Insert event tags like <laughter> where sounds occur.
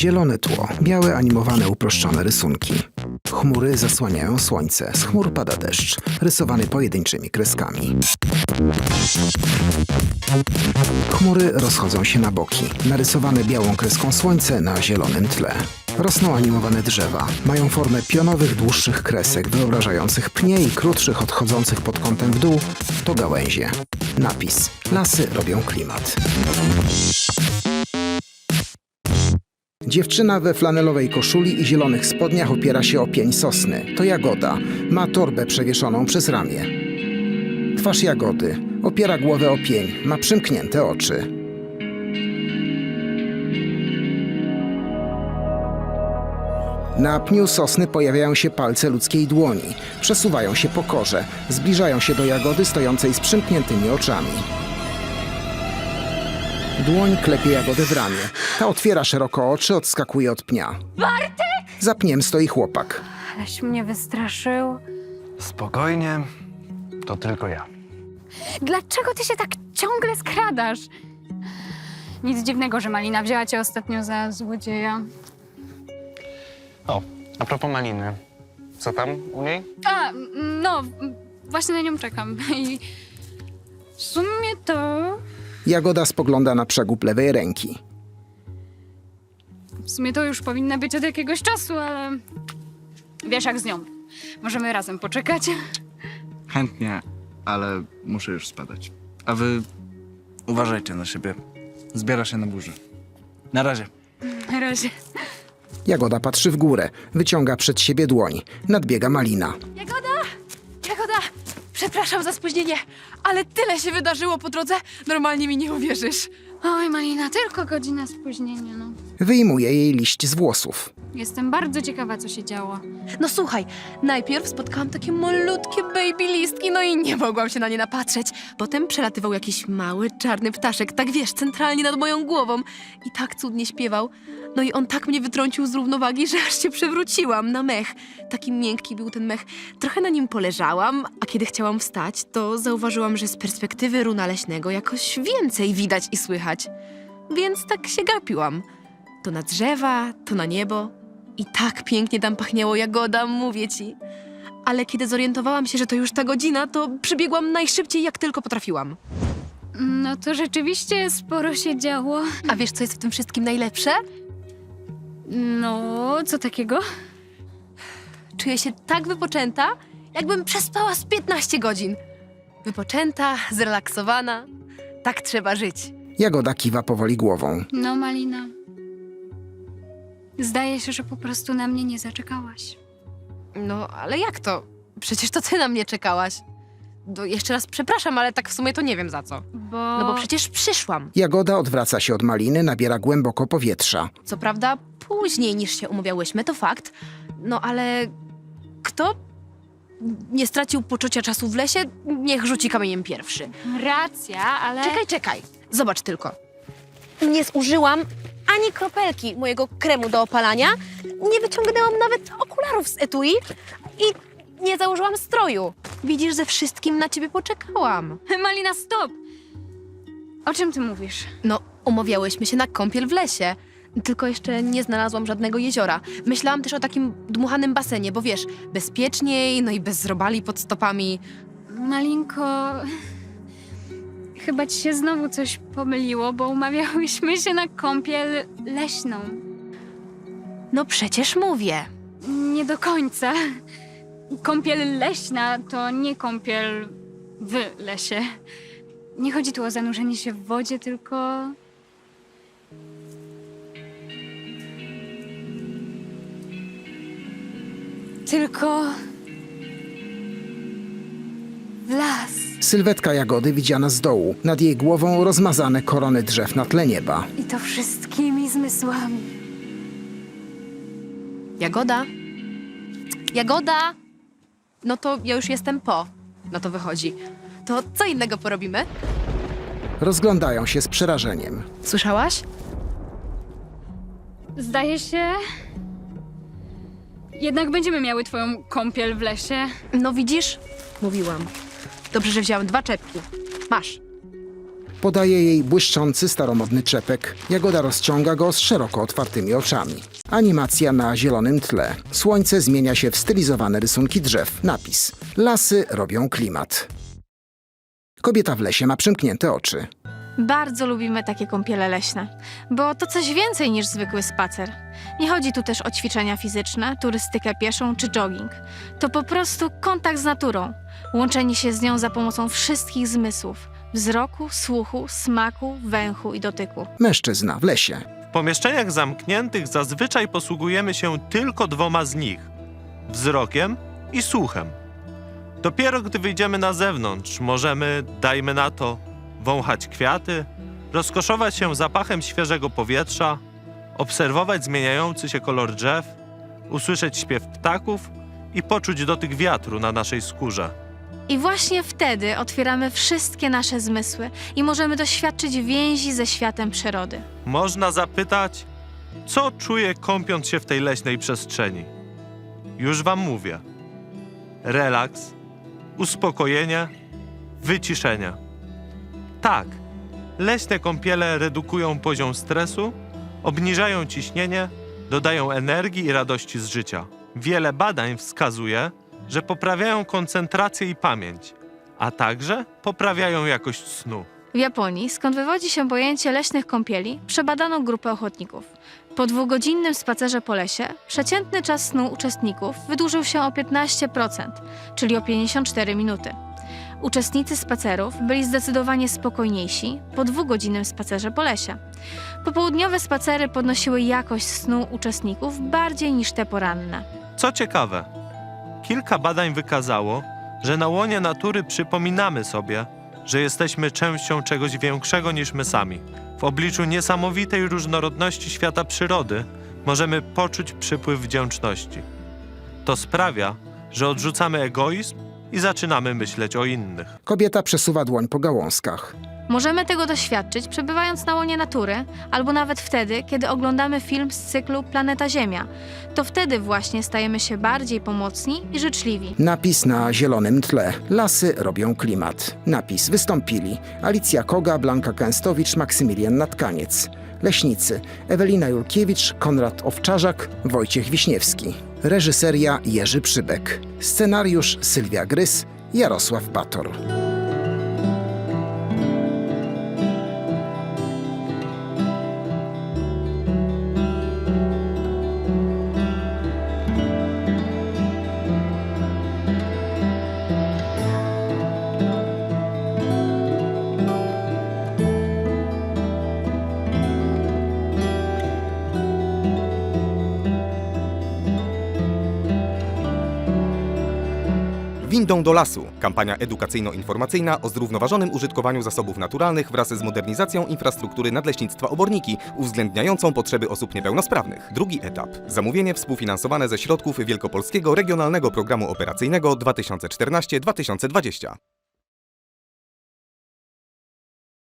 Zielone tło, białe animowane uproszczone rysunki. Chmury zasłaniają słońce, z chmur pada deszcz, rysowany pojedynczymi kreskami. Chmury rozchodzą się na boki, narysowane białą kreską słońce na zielonym tle. Rosną animowane drzewa. Mają formę pionowych, dłuższych kresek, wyobrażających pnie i krótszych, odchodzących pod kątem w dół, to gałęzie. Napis. Lasy robią klimat. Dziewczyna we flanelowej koszuli i zielonych spodniach opiera się o pień sosny. To Jagoda. Ma torbę przewieszoną przez ramię. Twarz Jagody. Opiera głowę o pień. Ma przymknięte oczy. Na pniu sosny pojawiają się palce ludzkiej dłoni. Przesuwają się po korze. Zbliżają się do Jagody stojącej z przymkniętymi oczami. Dłoń klepie Jagodę w ramię. Ta otwiera szeroko oczy, odskakuje od pnia. Bartek! Za pniem stoi chłopak. Aleś mnie wystraszył. Spokojnie, to tylko ja. Dlaczego ty się tak ciągle skradasz? Nic dziwnego, że Malina wzięła cię ostatnio za złodzieja. O, a propos maliny. Co tam u niej? A, no, właśnie na nią czekam. I w sumie to... Jagoda spogląda na przegub lewej ręki. W sumie to już powinna być od jakiegoś czasu, ale... Wiesz jak z nią. Możemy razem poczekać. Chętnie, ale muszę już spadać. A wy uważajcie na siebie. Zbiera się na burzy. Na razie. Na razie. Jagoda patrzy w górę, wyciąga przed siebie dłoń. Nadbiega Malina. Przepraszam za spóźnienie, ale tyle się wydarzyło po drodze, normalnie mi nie uwierzysz. Oj, Malina, tylko godzina spóźnienia, no. Wyjmuje jej liść z włosów. Jestem bardzo ciekawa, co się działo. No słuchaj, najpierw spotkałam takie malutkie baby listki, no i nie mogłam się na nie napatrzeć. Potem przelatywał jakiś mały, czarny ptaszek, tak wiesz, centralnie nad moją głową i tak cudnie śpiewał. No i on tak mnie wytrącił z równowagi, <laughs> że aż się przewróciłam na mech. Taki miękki był ten mech. Trochę na nim poleżałam, a kiedy chciałam wstać, to zauważyłam, że z perspektywy runa leśnego jakoś więcej widać i słychać. Więc tak się gapiłam. To na drzewa, to na niebo. I tak pięknie tam pachniało jagoda, mówię ci. Ale kiedy zorientowałam się, że to już ta godzina, to przybiegłam najszybciej, jak tylko potrafiłam. No to rzeczywiście sporo się działo. A wiesz, co jest w tym wszystkim najlepsze? No, co takiego? Czuję się tak wypoczęta, jakbym przespała z 15 godzin. Wypoczęta, zrelaksowana. Tak trzeba żyć. Jagoda kiwa powoli głową. No, Malina. Zdaje się, że po prostu na mnie nie zaczekałaś. No, ale jak to? Przecież to ty na mnie czekałaś. No, jeszcze raz przepraszam, ale tak w sumie to nie wiem za co. Bo... No bo przecież przyszłam. Jagoda odwraca się od Maliny, nabiera głęboko powietrza. Co prawda później niż się umawiałyśmy, to fakt. No ale kto nie stracił poczucia czasu w lesie, niech rzuci kamieniem pierwszy. Racja, ale... Czekaj, czekaj. Zobacz tylko. Nie zużyłam ani kropelki mojego kremu do opalania, nie wyciągnęłam nawet okularów z etui i nie założyłam stroju. Widzisz, ze wszystkim na ciebie poczekałam. <laughs> Malina, stop! O czym ty mówisz? No, umawiałyśmy się na kąpiel w lesie. Tylko jeszcze nie znalazłam żadnego jeziora. Myślałam też o takim dmuchanym basenie, bo wiesz, bezpieczniej, no i bez zrobali pod stopami. Malinko... Chyba ci się znowu coś pomyliło, bo umawiałyśmy się na kąpiel leśną. No przecież mówię. Nie do końca. Kąpiel leśna to nie kąpiel w lesie. Nie chodzi tu o zanurzenie się w wodzie, tylko. Tylko. Sylwetka Jagody widziana z dołu. Nad jej głową rozmazane korony drzew na tle nieba. I to wszystkimi zmysłami. Jagoda? Jagoda? No to ja już jestem po. No to wychodzi. To co innego porobimy? Rozglądają się z przerażeniem. Słyszałaś? Zdaje się. Jednak będziemy miały twoją kąpiel w lesie. No widzisz? Mówiłam. Dobrze, że wziąłem dwa czepki. Masz. Podaje jej błyszczący, staromodny czepek. Jagoda rozciąga go z szeroko otwartymi oczami. Animacja na zielonym tle. Słońce zmienia się w stylizowane rysunki drzew. Napis. Lasy robią klimat. Kobieta w lesie ma przymknięte oczy. Bardzo lubimy takie kąpiele leśne, bo to coś więcej niż zwykły spacer. Nie chodzi tu też o ćwiczenia fizyczne, turystykę pieszą czy jogging. To po prostu kontakt z naturą, łączenie się z nią za pomocą wszystkich zmysłów wzroku, słuchu, smaku, węchu i dotyku. Mężczyzna w lesie. W pomieszczeniach zamkniętych zazwyczaj posługujemy się tylko dwoma z nich wzrokiem i słuchem. Dopiero gdy wyjdziemy na zewnątrz, możemy, dajmy na to, wąchać kwiaty, rozkoszować się zapachem świeżego powietrza, obserwować zmieniający się kolor drzew, usłyszeć śpiew ptaków i poczuć dotyk wiatru na naszej skórze. I właśnie wtedy otwieramy wszystkie nasze zmysły i możemy doświadczyć więzi ze światem przyrody. Można zapytać, co czuję kąpiąc się w tej leśnej przestrzeni. Już wam mówię. Relaks, uspokojenie, wyciszenie. Tak, leśne kąpiele redukują poziom stresu, obniżają ciśnienie, dodają energii i radości z życia. Wiele badań wskazuje, że poprawiają koncentrację i pamięć, a także poprawiają jakość snu. W Japonii, skąd wywodzi się pojęcie leśnych kąpieli, przebadano grupę ochotników. Po dwugodzinnym spacerze po lesie przeciętny czas snu uczestników wydłużył się o 15%, czyli o 54 minuty. Uczestnicy spacerów byli zdecydowanie spokojniejsi po dwugodzinnym spacerze po lesie. Popołudniowe spacery podnosiły jakość snu uczestników bardziej niż te poranne. Co ciekawe, kilka badań wykazało, że na łonie natury przypominamy sobie, że jesteśmy częścią czegoś większego niż my sami. W obliczu niesamowitej różnorodności świata przyrody możemy poczuć przypływ wdzięczności. To sprawia, że odrzucamy egoizm i zaczynamy myśleć o innych. Kobieta przesuwa dłoń po gałązkach. Możemy tego doświadczyć przebywając na łonie natury, albo nawet wtedy, kiedy oglądamy film z cyklu Planeta Ziemia. To wtedy właśnie stajemy się bardziej pomocni i życzliwi. Napis na zielonym tle. Lasy robią klimat. Napis wystąpili Alicja Koga, Blanka Kęstowicz, Maksymilian Natkaniec. Leśnicy Ewelina Jurkiewicz, Konrad Owczarzak, Wojciech Wiśniewski. Reżyseria Jerzy Przybek. Scenariusz Sylwia Grys, Jarosław Bator. Windą do lasu. Kampania edukacyjno-informacyjna o zrównoważonym użytkowaniu zasobów naturalnych wraz z modernizacją infrastruktury nadleśnictwa Oborniki, uwzględniającą potrzeby osób niepełnosprawnych. Drugi etap. Zamówienie współfinansowane ze środków Wielkopolskiego Regionalnego Programu Operacyjnego 2014-2020.